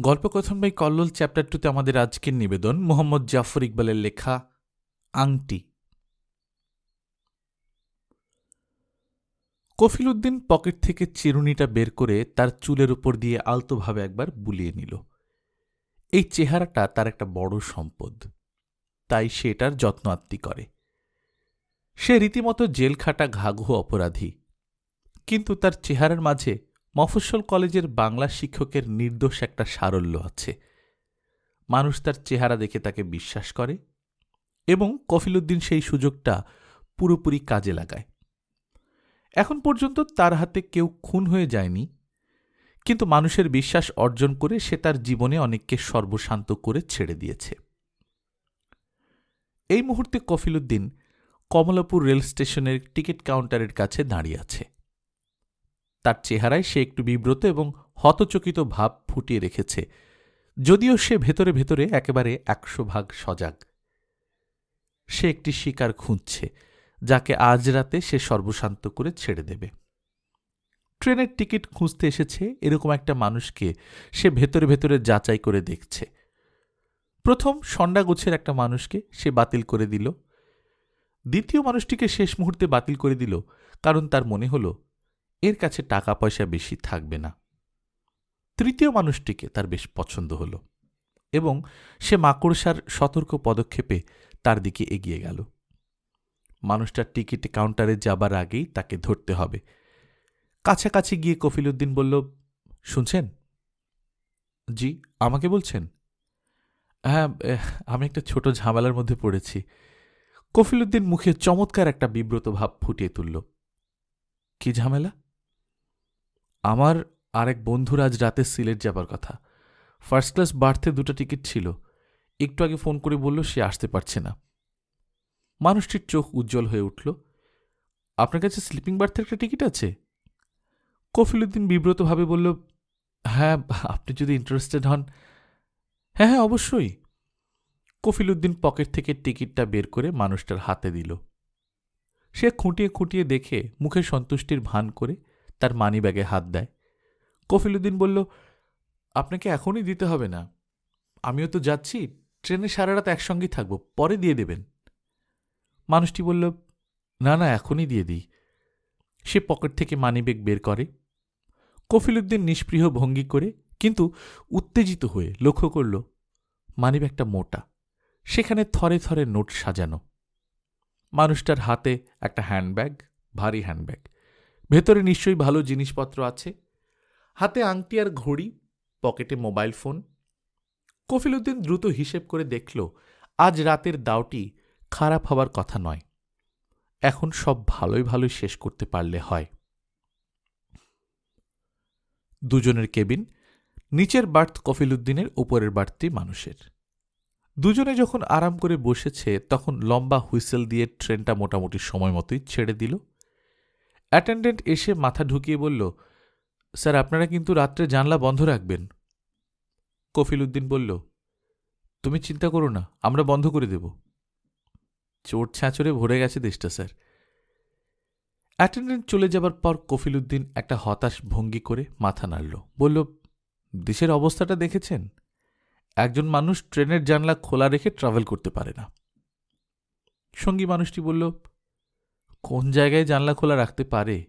গল্পকথন by Kallol chapter টুতে আমাদের আজকের নিবেদন, মোহাম্মদ জাফর ইকবালের লেখা আংটি। কফিল উদ্দিন পকেট থেকে চিরুনিটা বের করে তার চুলের উপর দিয়ে আলতোভাবে একবার বুলিয়ে নিল। এই চেহারাটা তার একটা বড় সম্পদ। তাই সে এটার যত্ন আত্মি করে। সে রীতিমতো জেলখাটা ঘাঘু অপরাধী। কিন্তু তার চেহারার মাঝে মফস্বল কলেজের বাংলা শিক্ষকের নির্দোষ একটা সারল্য আছে। মানুষ তার চেহারা দেখে তাকে বিশ্বাস করে এবং কফিলুদ্দিন সেই সুযোগটা পুরোপুরি কাজে লাগায়। এখন পর্যন্ত তার হাতে কেউ খুন হয়ে যায়নি, কিন্তু মানুষের বিশ্বাস অর্জন করে সে তার জীবনে অনেককে সর্বশান্ত করে ছেড়ে দিয়েছে। এই মুহূর্তে কফিলুদ্দিন কমলাপুর রেল স্টেশনের টিকিট কাউন্টারের কাছে দাঁড়িয়ে আছে। তার চেহারায় সে একটু বিব্রত এবং হতচকিত ভাব ফুটিয়ে রেখেছে। যদিও সে ভেতরে ভেতরে একেবারে একশো ভাগ সজাগ। সে একটি শিকার খুঁজছে, যাকে আজ রাতে সে সর্বশান্ত করে ছেড়ে দেবে। ট্রেনের টিকিট খুঁজতে এসেছে এরকম একটা মানুষকে সে ভেতরে ভেতরে যাচাই করে দেখছে। প্রথম সন্ডাগোছের একটা মানুষকে সে বাতিল করে দিল। দ্বিতীয় মানুষটিকে শেষ মুহূর্তে বাতিল করে দিল, কারণ তার মনে হলো এর কাছে টাকা পয়সা বেশি থাকবে না। তৃতীয় মানুষটিকে তার বেশ পছন্দ হল এবং সে মাকড়সার সতর্ক পদক্ষেপে তার দিকে এগিয়ে গেল। মানুষটার টিকিট কাউন্টারে যাবার আগেই তাকে ধরতে হবে। কাছাকাছি গিয়ে কফিলুদ্দিন বলল, শুনছেন? জি, আমাকে বলছেন? হ্যাঁ আমি একটা ছোট ঝামেলার মধ্যে পড়েছি। কফিলুদ্দিন মুখে চমৎকার একটা বিব্রত ভাব ফুটিয়ে তুলল। কি ঝামেলা? আমার আরেক বন্ধুর আজ রাতে সিলেট যাবার কথা। ফার্স্ট ক্লাস বার্থে দুটো টিকিট ছিল। একটু আগে ফোন করে বলল, সে আসতে পারছে না। মানুষটির চোখ উজ্জ্বল হয়ে উঠল। আপনার কাছে স্লিপিং বার্থের একটা টিকিট আছে? কফিলুদ্দিন বিব্রতভাবে বলল হ্যাঁ আপনি যদি ইন্টারেস্টেড হন। হ্যাঁ হ্যাঁ অবশ্যই। কফিলুদ্দিন পকেট থেকে টিকিটটা বের করে মানুষটার হাতে দিল। সে খুঁটিয়ে খুঁটিয়ে দেখে মুখে সন্তুষ্টির ভান করে তার মানি ব্যাগে হাত দেয়। কফিলুদ্দিন বলল, আপনাকে এখনই দিতে হবে না। আমিও তো যাচ্ছি। ট্রেনে সারা রাত একসঙ্গেই থাকব। পরে দিয়ে দেবেন। মানুষটি বলল, না না, এখনই দিয়ে দিই। সে পকেট থেকে মানিব্যাগ বের করে। কফিলুদ্দিন নিষ্পৃহ ভঙ্গি করে, কিন্তু উত্তেজিত হয়ে লক্ষ্য করল, মানিব্যাগটা মোটা। সেখানে থরে থরে নোট সাজানো। মানুষটার হাতে একটা হ্যান্ডব্যাগ, ভারী হ্যান্ডব্যাগ। ভেতরে নিশ্চয়ই ভালো জিনিসপত্র আছে। হাতে আংটি আর ঘড়ি, পকেটে মোবাইল ফোন। কফিলুদ্দিন দ্রুত হিসেব করে দেখল, আজ রাতের দাওটি খারাপ হবার কথা নয়। এখন সব ভালোই ভালোই শেষ করতে পারলে হয়। দুজনের কেবিন, নিচের বার্থ কফিলুদ্দিনের উপরের বার্থটি মানুষের। দুজনে যখন আরাম করে বসেছে, তখন লম্বা হুইসেল দিয়ে ট্রেনটা মোটামুটি সময় মতোই ছেড়ে দিল। অ্যাটেন্ডেন্ট এসে মাথা ঢুকিয়ে বলল, স্যার, আপনারা কিন্তু রাত্রে জানলা বন্ধ রাখবেন। কফিল উদ্দিন বলল, তুমি চিন্তা করো না, আমরা বন্ধ করে দেব। চোট ছাঁচড়ে ভরে গেছে দেশটা, স্যার। অ্যাটেন্ডেন্ট চলে যাবার পর কফিল উদ্দিন একটা হতাশ ভঙ্গি করে মাথা নাড়ল। বলল, দেশের অবস্থাটা দেখেছেন? একজন মানুষ ট্রেনের জানলা খোলা রেখে ট্রাভেল করতে পারে না। সঙ্গী মানুষটি বলল কোন জায়গায় জানলা খোলা রাখতে পারে?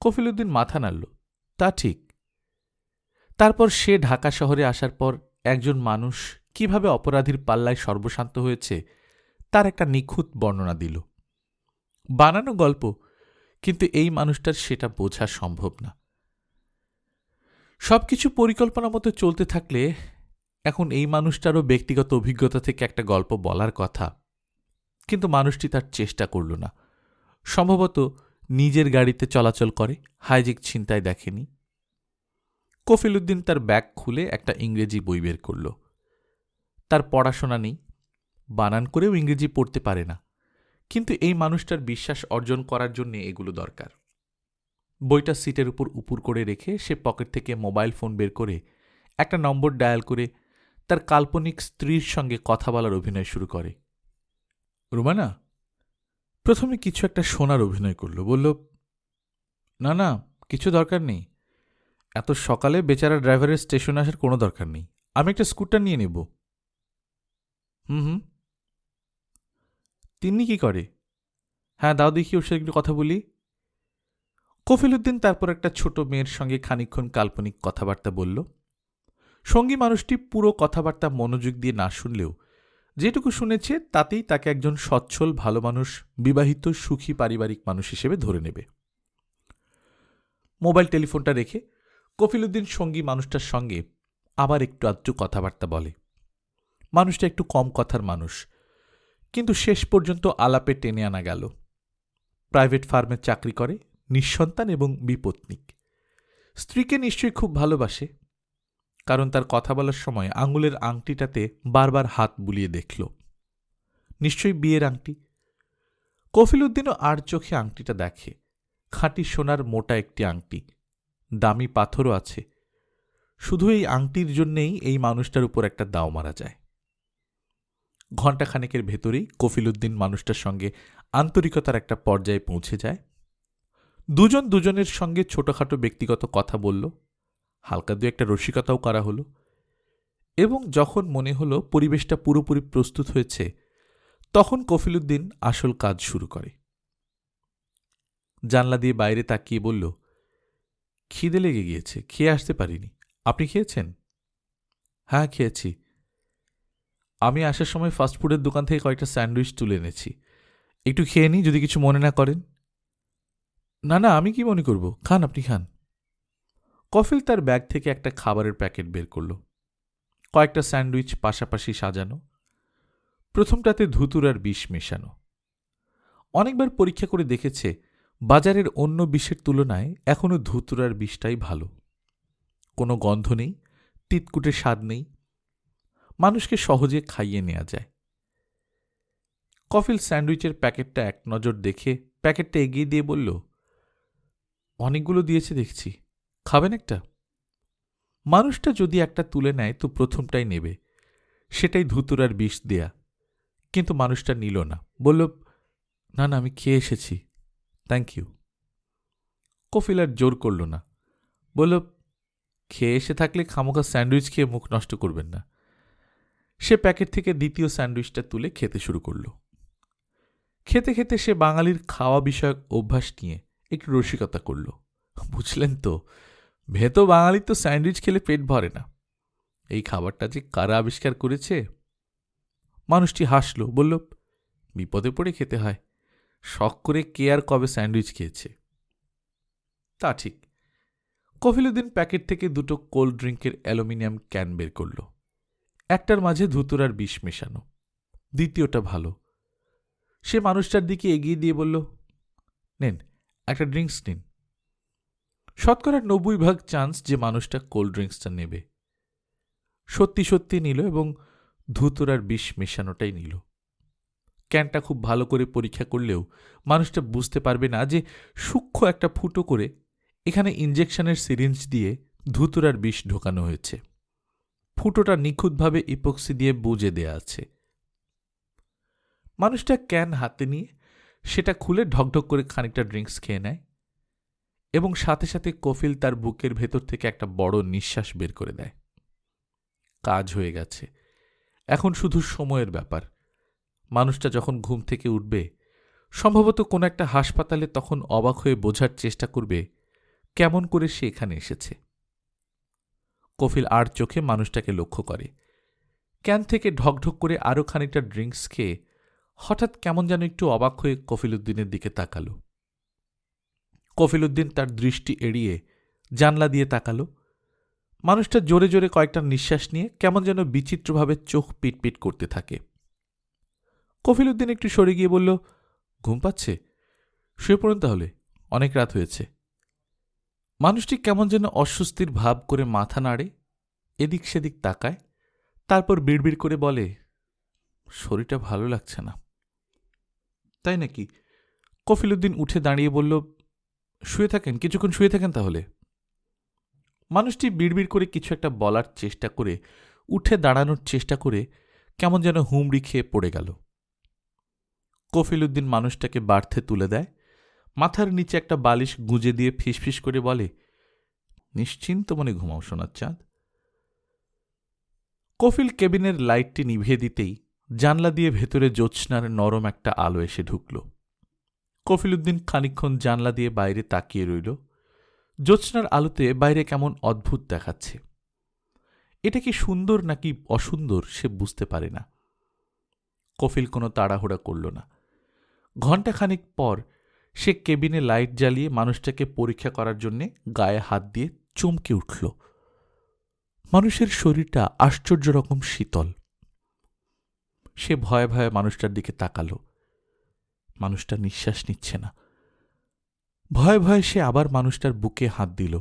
কফিলুদ্দিন মাথা নাড়ল। তা ঠিক। তারপর সে ঢাকা শহরে আসার পর একজন মানুষ কীভাবে অপরাধীর পাল্লায় সর্বশান্ত হয়েছে তার একটা নিখুঁত বর্ণনা দিল। বানানো গল্প, কিন্তু এই মানুষটার সেটা বোঝা সম্ভব না। সবকিছু পরিকল্পনা মতো চলতে থাকলে এখন এই মানুষটারও ব্যক্তিগত অভিজ্ঞতা থেকে একটা গল্প বলার কথা। কিন্তু মানুষটি তার চেষ্টা করল না। সম্ভবত নিজের গাড়িতে চলাচল করে, হাইজিক ছিনতাই দেখেনি। কফিল উদ্দিন তার ব্যাগ খুলে একটা ইংরেজি বই বের করল। তার পড়াশোনা নেই, বানান করেও ইংরেজি পড়তে পারে না। কিন্তু এই মানুষটার বিশ্বাস অর্জন করার জন্য এগুলো দরকার। বইটা সিটের উপর উপুর করে রেখে সে পকেট থেকে মোবাইল ফোন বের করে একটা নম্বর ডায়াল করে তার কাল্পনিক স্ত্রীর সঙ্গে কথা বলার অভিনয় শুরু করে। রুমানা, প্রথমে কিছু একটা শোনার অভিনয় করল। বলল, না না, কিছু দরকার নেই। এত সকালে বেচারা ড্রাইভারের স্টেশনে আসার কোনো দরকার নেই। আমি একটা স্কুটার নিয়ে নেব। হুম হুম। তিনি কি করে? হ্যাঁ দাও দেখি ওর সাথে একটু কথা বলি। কফিলুদ্দিন তারপর একটা ছোট মেয়ের সঙ্গে খানিকক্ষণ কাল্পনিক কথাবার্তা বলল। সঙ্গী মানুষটি পুরো কথাবার্তা মনোযোগ দিয়ে না শুনলেও যেটুকু শুনেছে, তাতেই তাকে একজন সচ্ছল, ভালো মানুষ, বিবাহিত, সুখী, পারিবারিক মানুষ হিসেবে ধরে নেবে। মোবাইল টেলিফোনটা রেখে কফিলুদ্দিন সঙ্গী মানুষটার সঙ্গে আবার একটু আধটু কথাবার্তা বলে। মানুষটা একটু কম কথার মানুষ, কিন্তু শেষ পর্যন্ত আলাপে টেনে আনা গেল। প্রাইভেট ফার্মে চাকরি করে, নিঃসন্তান এবং বিপত্নিক। স্ত্রীকে নিশ্চয়ই খুব ভালোবাসে কারণ তার কথা বলার সময় আঙুলের আংটিটাতে বারবার হাত বুলিয়ে দেখল। নিশ্চয়ই বিয়ের আংটি? কফিল উদ্দিনও আর চোখে আংটিটা দেখে। খাঁটি সোনার মোটা একটি আংটি। দামি পাথরও আছে। শুধু এই আংটির জন্যেই এই মানুষটার উপর একটা দাও মারা যায়। ঘণ্টাখানেকের ভেতরেই কফিলুদ্দিন মানুষটার সঙ্গে আন্তরিকতার একটা পর্যায়ে পৌঁছে যায়। দুজন দুজনের সঙ্গে ছোটখাটো ব্যক্তিগত কথা বলল। হালকা দু একটা রসিকতাও করা হলো। এবং যখন মনে হলো পরিবেশটা পুরোপুরি প্রস্তুত হয়েছে, তখন কফিলুদ্দিন আসল কাজ শুরু করে। জানলা দিয়ে বাইরে তাকিয়ে বলল, খিদে লেগে গিয়েছে, খেয়ে আসতে পারিনি। আপনি খেয়েছেন? হ্যাঁ খেয়েছি। আমি আসার সময় ফাস্টফুডের দোকান থেকে কয়েকটা স্যান্ডউইচ তুলে এনেছি। একটু খেয়ে নিই, যদি কিছু মনে না করেন। না না, আমি কি মনে করব? খান, আপনি খান। কফিল তার ব্যাগ থেকে একটা খাবারের প্যাকেট বের করল। কয়েকটা স্যান্ডউইচ পাশাপাশি সাজানো। প্রথমটাতে ধুতুর আর বিষ মেশানো। অনেকবার পরীক্ষা করে দেখেছে, বাজারের অন্য বিষের তুলনায় এখনও ধুতুরার বিষটাই ভালো। কোনো গন্ধ নেই, তিতকুটে স্বাদ নেই। মানুষকে সহজে খাইয়ে নেওয়া যায়। কফিল স্যান্ডউইচের প্যাকেটটা এক নজর দেখে প্যাকেটটা এগিয়ে দিয়ে বলল, অনেকগুলো দিয়েছে দেখছি। খাবেন একটা? মানুষটা যদি একটা তুলে নেয়, তো প্রথমটাই নেবে। সেটাই ধুতুরার বিষ দেয়া। কিন্তু মানুষটা নিল না। বলল, না না, আমি খেয়ে এসেছি। থ্যাংক ইউ কফিল আর জোর করল না। বলল, খেয়ে এসে থাকলে খামোখা স্যান্ডউইচ খেয়ে মুখ নষ্ট করবেন না। সে প্যাকেট থেকে দ্বিতীয় স্যান্ডউইচটা তুলে খেতে শুরু করল। খেতে খেতে সে বাঙালির খাওয়া বিষয়ক অভ্যাস নিয়ে একটু রসিকতা করল। বুঝলেন তো ভেতো বাঙালির তো স্যান্ডউইচ খেলে পেট ভরে না। এই খাবারটা যে কারা আবিষ্কার করেছে? মানুষটি হাসল, বলল, বিপদে পড়ে খেতে হয়। শখ করে কে আর কবে স্যান্ডউইচ খেয়েছে? তা ঠিক। কফিলুদ্দিন প্যাকেট থেকে দুটো কোল্ড ড্রিঙ্কের অ্যালুমিনিয়াম ক্যান বের করল। একটার মাঝে ধুতুরার বিষ মেশানো। দ্বিতীয়টা ভালো। সে মানুষটার দিকে এগিয়ে দিয়ে বলল, নেন, একটা ড্রিঙ্কস নিন। শতকরা নব্বই ভাগ চান্স যে মানুষটা কোল্ড ড্রিঙ্কসটা নেবে। সত্যি সত্যি নিল এবং ধুতুরার বিষ মেশানোটাই নিল। ক্যানটা খুব ভালো করে পরীক্ষা করলেও মানুষটা বুঝতে পারবে না যে সূক্ষ্ম একটা ফুটো করে এখানে ইঞ্জেকশনের সিরিঞ্জ দিয়ে ধুতুরার বিষ ঢোকানো হয়েছে। ফুটোটা নিখুঁতভাবে ইপক্সি দিয়ে বুঝে দেয়া আছে। মানুষটা ক্যান হাতে নিয়ে সেটা খুলে ঢকঢক করে খানিকটা ড্রিঙ্কস খেয়ে নেয়। এবং সাথে সাথে কফিল তার বুকের ভেতর থেকে একটা বড় নিঃশ্বাস বের করে দেয়। কাজ হয়ে গেছে। এখন শুধু সময়ের ব্যাপার। মানুষটা যখন ঘুম থেকে উঠবে, সম্ভবত কোনো একটা হাসপাতালে তখন অবাক হয়ে বোঝার চেষ্টা করবে, কেমন করে সে এখানে এসেছে। কফিল আর চোখে মানুষটাকে লক্ষ্য করে। ক্যান থেকে ঢকঢক করে আরও খানিকটা ড্রিঙ্কস খেয়ে হঠাৎ কেমন যেন একটু অবাক হয়ে কফিলুদ্দিনের দিকে তাকাল। কফিলুদ্দিন তার দৃষ্টি এড়িয়ে জানলা দিয়ে তাকালো। মানুষটা জোরে জোরে কয়েকটা নিঃশ্বাস নিয়ে কেমন যেন বিচিত্রভাবে চোখ পিটপিট করতে থাকে। কফিলুদ্দিন একটু সরে গিয়ে বলল, ঘুম পাচ্ছে? শুয়ে পড়ুন তাহলে, অনেক রাত হয়েছে। মানুষটি কেমন যেন অস্বস্তির ভাব করে মাথা নাড়ে, এদিক সেদিক তাকায়, তারপর বিড়বিড় করে বলে, শরীরটা ভালো লাগছে না। তাই নাকি? কফিলুদ্দিন উঠে দাঁড়িয়ে বলল শুয়ে থাকেন, কিছুক্ষণ শুয়ে থাকেন তাহলে। মানুষটি বিড়বিড় করে কিছু একটা বলার চেষ্টা করে, উঠে দাঁড়ানোর চেষ্টা করে কেমন যেন হুমড়ি খেয়ে পড়ে গেল। কফিলুদ্দিন মানুষটাকে বার্থে তুলে দেয়, মাথার নিচে একটা বালিশ গুঁজে দিয়ে ফিসফিস করে বলে নিশ্চিন্ত মনে ঘুমাও সোনার চাঁদ কফিল কেবিনের লাইটটি নিভিয়ে দিতেই জানলা দিয়ে ভেতরে জ্যোৎস্নার নরম একটা আলো এসে ঢুকল। কফিল উদ্দিন খানিক্ষণ জানলা দিয়ে বাইরে তাকিয়ে রইল। জ্যোৎস্নার আলোতে বাইরে কেমন অদ্ভুত দেখাচ্ছে। এটা কি সুন্দর নাকি অসুন্দর সে বুঝতে পারে না। কফিল কোনো তাড়াহুড়া করল না। ঘণ্টাখানিক পর সে কেবিনে লাইট জ্বালিয়ে মানুষটাকে পরীক্ষা করার জন্যে গায়ে হাত দিয়ে চমকে উঠল। মানুষের শরীরটা আশ্চর্য রকম শীতল। সে ভয়ে ভয়ে মানুষটার দিকে তাকালো। মানুষটা নিঃশ্বাস নিচ্ছে না। ভয়ে ভয়ে সে আবার মানুষটার বুকে হাত দিল।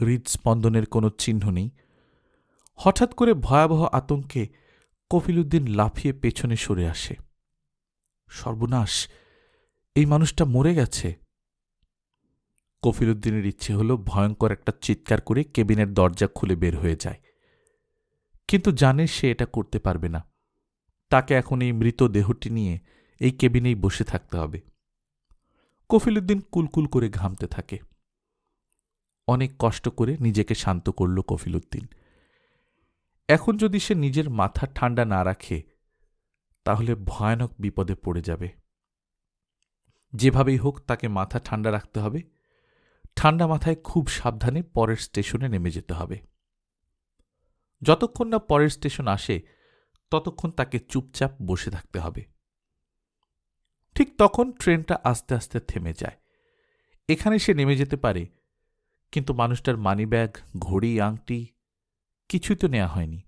হৃদস্পন্দনের কোনো চিহ্ন নেই। হঠাৎ করে ভয়াবহ আতঙ্কে কফিলুদ্দিন লাফিয়ে পেছনে সরে আসে। সর্বনাশ, এই মানুষটা মরে গেছে। কফিলুদ্দিনের ইচ্ছে হল ভয়ঙ্কর একটা চিৎকার করে কেবিনের দরজা খুলে বের হয়ে যায়। কিন্তু জানে সে এটা করতে পারবে না। তাকে এখন এই মৃত দেহটি নিয়ে এই কেবিনেই বসে থাকতে হবে। কফিলুদ্দিন কুলকুল করে ঘামতে থাকে। অনেক কষ্ট করে নিজেকে শান্ত করল কফিলুদ্দিন এখন যদি সে নিজের মাথা ঠান্ডা না রাখে, তাহলে ভয়ানক বিপদে পড়ে যাবে। যেভাবেই হোক তাকে মাথা ঠান্ডা রাখতে হবে। ঠান্ডা মাথায় খুব সাবধানে পরের স্টেশনে নেমে যেতে হবে। যতক্ষণ না পরের স্টেশন আসে, ততক্ষণ তাকে চুপচাপ বসে থাকতে হবে। ঠিক তখন ট্রেনটা আস্তে আস্তে থেমে যায়। এখানে সে নেমে যেতে পারে, কিন্তু মানুষটার মানিব্যাগ ঘড়ি, আংটি কিছুই তো নেওয়া হয়নি।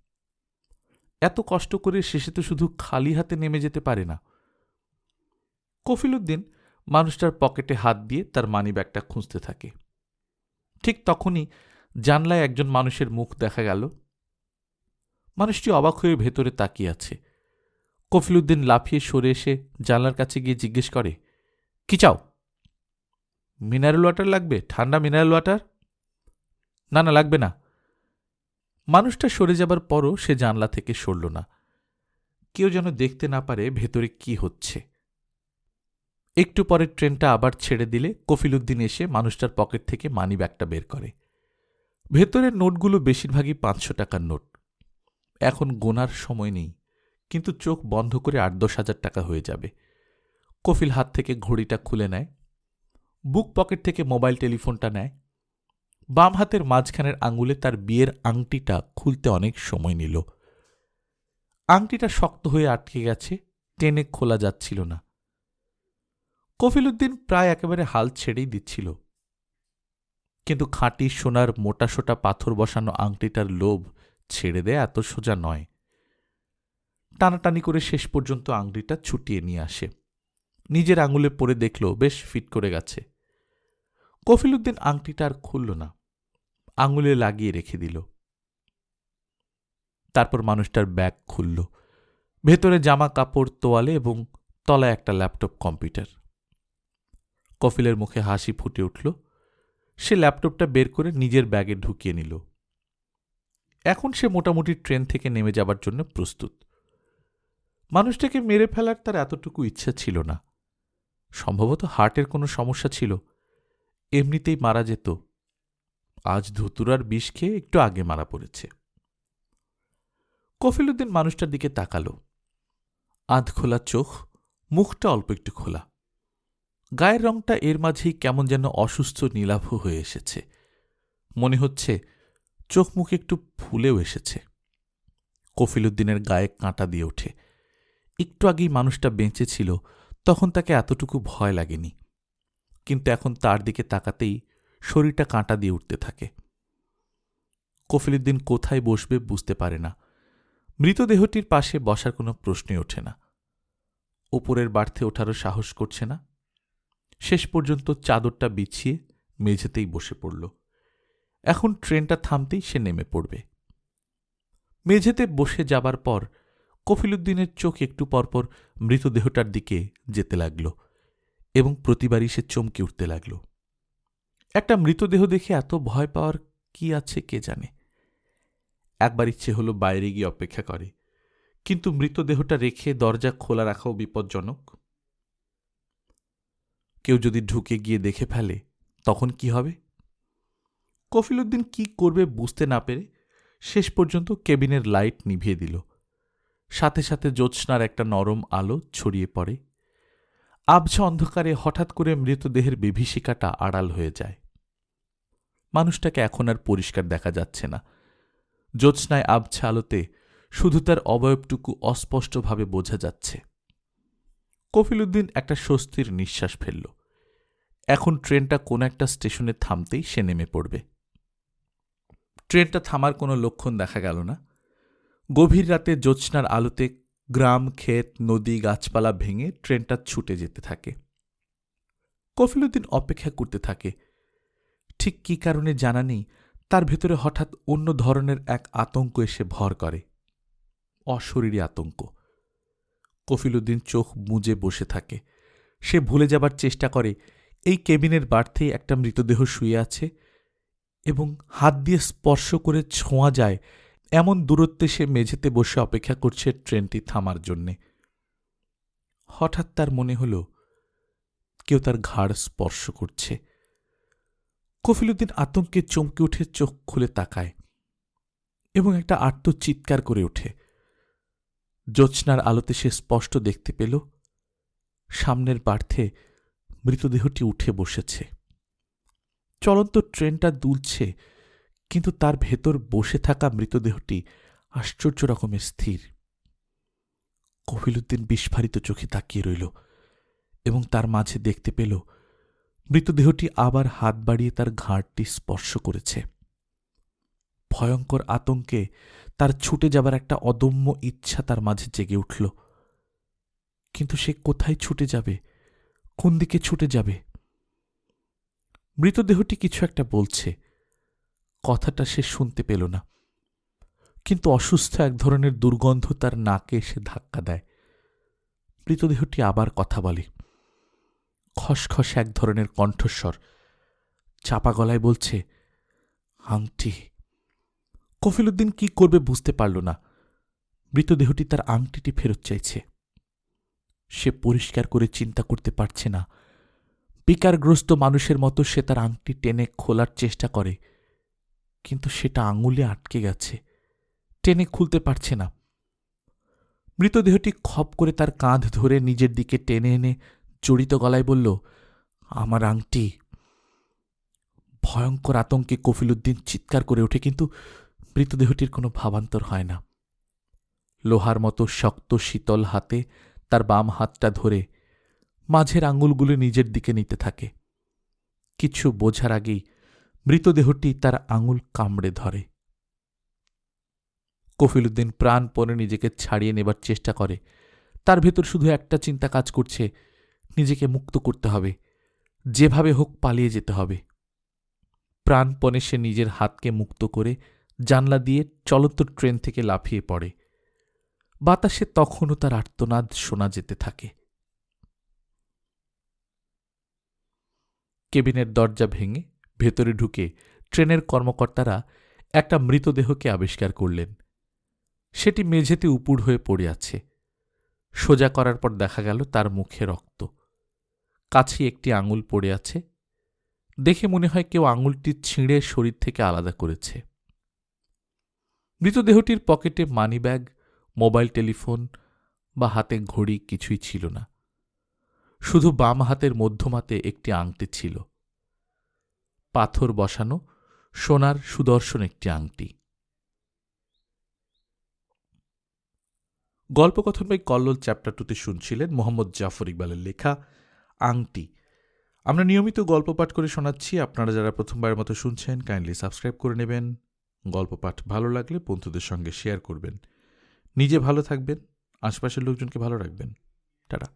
এত কষ্ট করে শেষে তো শুধু খালি হাতে নেমে যেতে পারে না। কফিলুদ্দিন মানুষটার পকেটে হাত দিয়ে তার মানিব্যাগটা খুঁজতে থাকে। ঠিক তখনই জানলায় একজন মানুষের মুখ দেখা গেল। মানুষটি অবাক হয়ে ভেতরে তাকিয়ে আছে। কফিলুদ্দিন লাফিয়ে সরে এসে জানলার কাছে গিয়ে জিজ্ঞেস করে, কি চাও? মিনারেল ওয়াটার লাগবে, ঠান্ডা মিনারেল ওয়াটার? না না, লাগবে না। মানুষটা সরে যাবার পরও সে জানলা থেকে সরল না। কেউ যেন দেখতে না পারে ভেতরে কি হচ্ছে। একটু পরে ট্রেনটা আবার ছেড়ে দিলে কফিলুদ্দিন এসে মানুষটার পকেট থেকে মানি ব্যাগটা বের করে। ভেতরের নোটগুলো বেশিরভাগই পাঁচশো টাকার নোট। এখন গোনার সময় নেই। কিন্তু চোখ বন্ধ করে আট দশ হাজার টাকা হয়ে যাবে। কফিল হাত থেকে ঘড়িটা খুলে নেয়, বুক পকেট থেকে মোবাইল টেলিফোনটা নেয়। বাম হাতের মাঝখানের আঙুলে তার বিয়ের আংটিটা খুলতে অনেক সময় নিল। আংটিটা শক্ত হয়ে আটকে গেছে, টেনে খোলা যাচ্ছিল না। কফিলুদ্দিন প্রায় একেবারে হাল ছেড়েই দিচ্ছিল। কিন্তু খাঁটি সোনার মোটা সোটা পাথর বসানো আংটিটার লোভ ছেড়ে দেয় এত সোজা নয়। টানাটানি করে শেষ পর্যন্ত আংটিটা ছুটিয়ে নিয়ে আসে। নিজের আঙুলে পরে দেখল, বেশ ফিট করে গেছে। কফিলুদ্দিন আংটিটা আর খুলল না। আঙুলে লাগিয়ে রেখে দিল। তারপর মানুষটার ব্যাগ খুলল। ভেতরে জামা কাপড়, তোয়ালে এবং তলায় একটা ল্যাপটপ কম্পিউটার। কফিলের মুখে হাসি ফুটে উঠল। সে ল্যাপটপটা বের করে নিজের ব্যাগে ঢুকিয়ে নিল। এখন সে মোটামুটি ট্রেন থেকে নেমে যাবার জন্য প্রস্তুত। মানুষটাকে মেরে ফেলার তার এতটুকু ইচ্ছা ছিল না। সম্ভবত হার্টের কোনো সমস্যা ছিল। এমনিতেই মারা যেত। আজ ধুতুরার বিষ খেয়ে একটু আগে মারা পড়েছে। কফিলুদ্দিন মানুষটার দিকে তাকালো। আধ খোলা চোখ, মুখটা অল্প একটু খোলা। গায়ের রংটা এর মাঝেই কেমন যেন অসুস্থ নীলাভ হয়ে এসেছে। মনে হচ্ছে চোখ মুখ একটু ফুলেও এসেছে। কফিলুদ্দিনের গায়ে কাঁটা দিয়ে ওঠে। একটু আগেই মানুষটা বেঁচে ছিল, তখন তাকে এতটুকু ভয় লাগেনি। কিন্তু এখন তার দিকে তাকাতেই শরীরটা কাঁটা দিয়ে উঠতে থাকে। কফিলুদ্দিন কোথায় বসবে বুঝতে পারে না। মৃতদেহটির পাশে বসার কোনো প্রশ্নই ওঠে না। ওপরের বাড়তে ওঠারও সাহস করছে না। শেষ পর্যন্ত চাদরটা বিছিয়ে মেঝেতেই বসে পড়ল। এখন ট্রেনটা থামতেই সে নেমে পড়বে। মেঝেতে বসে যাবার পর কফিলুদ্দিনের চোখ একটু পরপর মৃতদেহটার দিকে যেতে লাগল এবং প্রতিবারই সে চমকে উঠতে লাগল। একটা মৃতদেহ দেখে এত ভয় পাওয়ার কি আছে কে জানে? একবার ইচ্ছে হলো বাইরে গিয়ে অপেক্ষা করে, কিন্তু মৃতদেহটা রেখে দরজা খোলা রাখাও বিপজ্জনক। কেউ যদি ঢুকে গিয়ে দেখে ফেলে, তখন কি হবে? কফিলুদ্দিন কি করবে বুঝতে না পেরে শেষ পর্যন্ত কেবিনের লাইট নিভিয়ে দিল। সাথে সাথে জ্যোৎস্নার একটা নরম আলো ছড়িয়ে পড়ে। আবছা অন্ধকারে হঠাৎ করে মৃতদেহের বিভীষিকাটা আড়াল হয়ে যায়। মানুষটাকে এখন আর পরিষ্কার দেখা যাচ্ছে না। জ্যোৎস্নায় আবছা আলোতে শুধু তার অবয়বটুকু অস্পষ্টভাবে বোঝা যাচ্ছে। কফিলুদ্দিন একটা স্বস্তির নিঃশ্বাস ফেলল। এখন ট্রেনটা কোনো একটা স্টেশনে থামতেই সে নেমে পড়বে। ট্রেনটা থামার কোনো লক্ষণ দেখা গেল না। গভীর রাতে জ্যোৎস্নার আলোতে গ্রাম, ক্ষেত, নদী, গাছপালা ভেঙে ট্রেনটা ছুটে যেতে থাকে। কফিলুদ্দিন অপেক্ষা করতে থাকে। ঠিক কী কারণে জানা নেই, তার ভেতরে হঠাৎ অন্য ধরনের এক আতঙ্ক এসে ভর করে। অশরীরী আতঙ্ক। কফিলুদ্দিন চোখ মুজে বসে থাকে। সে ভুলে যাবার চেষ্টা করে, এই কেবিনের বার্থেই একটা মৃতদেহ শুয়ে আছে এবং হাত দিয়ে স্পর্শ করে ছোঁয়া যায় এমন দূরত্বে সে মেঝেতে বসে অপেক্ষা করছে ট্রেনটি থামার জন্যে। হঠাৎ তার মনে হল, কেউ তার ঘাড় স্পর্শ করছে। কফিলুদ্দিন আতঙ্কে চমকে উঠে চোখ খুলে তাকায় এবং একটা আর্ত চিৎকার করে ওঠে। জ্যোৎস্নার আলোতে সে স্পষ্ট দেখতে পেল, সামনের পার্থে মৃতদেহটি উঠে বসেছে। চলন্ত ট্রেনটা দুলছে কিন্তু তার ভেতর বসে থাকা মৃতদেহটি আশ্চর্য রকমের স্থির। কফিলুদ্দিন বিস্ফারিত চোখে তাকিয়ে রইল এবং তার মাঝে দেখতে পেল, মৃতদেহটি আবার হাত বাড়িয়ে তার ঘাড়টি স্পর্শ করেছে। ভয়ঙ্কর আতঙ্কে তার ছুটে যাবার একটা অদম্য ইচ্ছা তার মাঝে জেগে উঠল। কিন্তু সে কোথায় ছুটে যাবে? কোন দিকে ছুটে যাবে? মৃতদেহটি কিছু একটা বলছে। কথাটা সে শুনতে পেল না। কিন্তু অসুস্থ এক ধরনের দুর্গন্ধ তার নাকে এসে ধাক্কা দেয়। মৃতদেহটি আবার কথা বলে। খসখস এক ধরনের কণ্ঠস্বর। চাপা গলায় বলছে, আংটি কফিলুদ্দিন কি করবে বুঝতে পারল না। মৃতদেহটি তার আংটিটি ফেরত চাইছে। সে পরিষ্কার করে চিন্তা করতে পারছে না। বিকারগ্রস্ত মানুষের মতো সে তার আংটি টেনে খোলার চেষ্টা করে। কিন্তু সেটা আঙুলে আটকে গেছে। টেনে খুলতে পারছে না। মৃতদেহটি খপ করে তার কাঁধ ধরে নিজের দিকে টেনে এনে জড়িত গলায় বলল, আমার আংটি। ভয়ঙ্কর আতঙ্কে কফিলুদ্দিন চিৎকার করে ওঠে, কিন্তু মৃতদেহটির কোনো ভাবান্তর হয় না। লোহার মতো শক্ত শীতল হাতে তার বাম হাতটা ধরে মাঝের আঙুলগুলো নিজের দিকে নিতে থাকে। কিছু বোঝার আগেই মৃতদেহটি তার আঙুল কামড়ে ধরে। কফিলুদ্দিন প্রাণপণে নিজেকে ছাড়িয়ে নেবার চেষ্টা করে। তার ভেতর শুধু একটা চিন্তা কাজ করছে, নিজেকে মুক্ত করতে হবে, যেভাবে হোক পালিয়ে যেতে হবে। প্রাণপণে সে নিজের হাতকে মুক্ত করে জানলা দিয়ে চলন্ত ট্রেন থেকে লাফিয়ে পড়ে। বাতাসে তখনও তার আর্তনাদ শোনা যেতে থাকে। কেবিনের দরজা ভেঙে ভেতরে ঢুকে ট্রেনের কর্মকর্তারা একটা মৃতদেহকে আবিষ্কার করলেন। সেটি মেঝেতে উপুড় হয়ে পড়ে আছে। সোজা করার পর দেখা গেল তার মুখে রক্ত। কাছে একটি আঙুল পড়ে আছে। দেখে মনে হয় কেউ আঙুলটি ছিঁড়ে শরীর থেকে আলাদা করেছে। মৃতদেহটির পকেটে মানিব্যাগ, মোবাইল টেলিফোন বা হাতে ঘড়ি কিছুই ছিল না। শুধু বাম হাতের মধ্যমাতে একটি আংটি ছিল। পাথর বসানো, সোনার সুদর্শন একটি আংটি। গল্পকথন বাই কল্লোল চ্যাপ্টার টুতে শুনছিলেন মোহাম্মদ জাফর ইকবালের লেখা আংটি। আমরা নিয়মিত গল্প পাঠ করে শোনাচ্ছি। আপনারা যারা প্রথমবারের মতো শুনছেন কাইন্ডলি সাবস্ক্রাইব করে নেবেন। গল্প পাঠ ভালো লাগলে বন্ধুদের সঙ্গে শেয়ার করবেন। নিজে ভালো থাকবেন, আশপাশের লোকজনকে ভালো রাখবেন। টাটা।